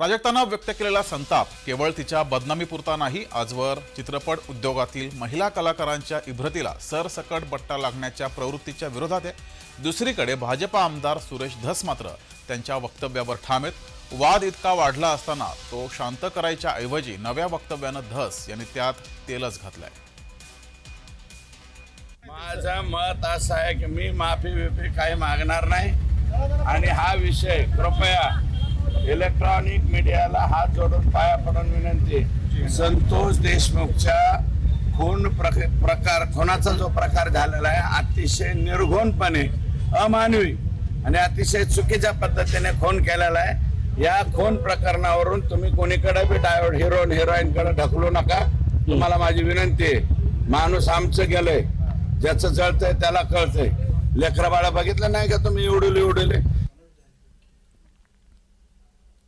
प्राजक्तानं व्यक्त केलेला संताप केवळ तिच्या बदनामीपुरता नाही आजवर चित्रपट उद्योगातील महिला कलाकारांच्या इब्रतीला सरसकट बट्टा लागण्याच्या प्रवृत्तीच्या विरोधात आहे. दुसरीकडे भाजपा आमदार सुरेश धस मात्र त्यांच्या वक्तव्यावर ठाम आहेत. वाद इतका वाढला असताना तो शांत करायच्या ऐवजी नव्या वक्तव्यानं धस यांनी त्यात तेलच घातलंय. माझं मत असं आहे की मी माफी बिफी काही मागणार नाही. आणि हा विषय कृपया इलेक्ट्रॉनिक मीडियाला हात जोडून पाया पडून विनंती. संतोष देशमुखच्या खून प्रक- प्रकार खुनाचा जो प्रकार झालेला आहे अतिशय निर्घोणपणे अमानवी आणि अतिशय चुकीच्या पद्धतीने खून केलेला आहे. या खून प्रकरणावरून तुम्ही कोणीकडे बी डायव्हर्ट हिरोईन हिरोईन कडे ढकलू नका. तुम्हाला माझी विनंती आहे. माणूस आमचं गेलंय. ज्याचं जळतंय त्याला कळतंय. लेकरा बाळा बघितलं नाही का तुम्ही एवढले एवढले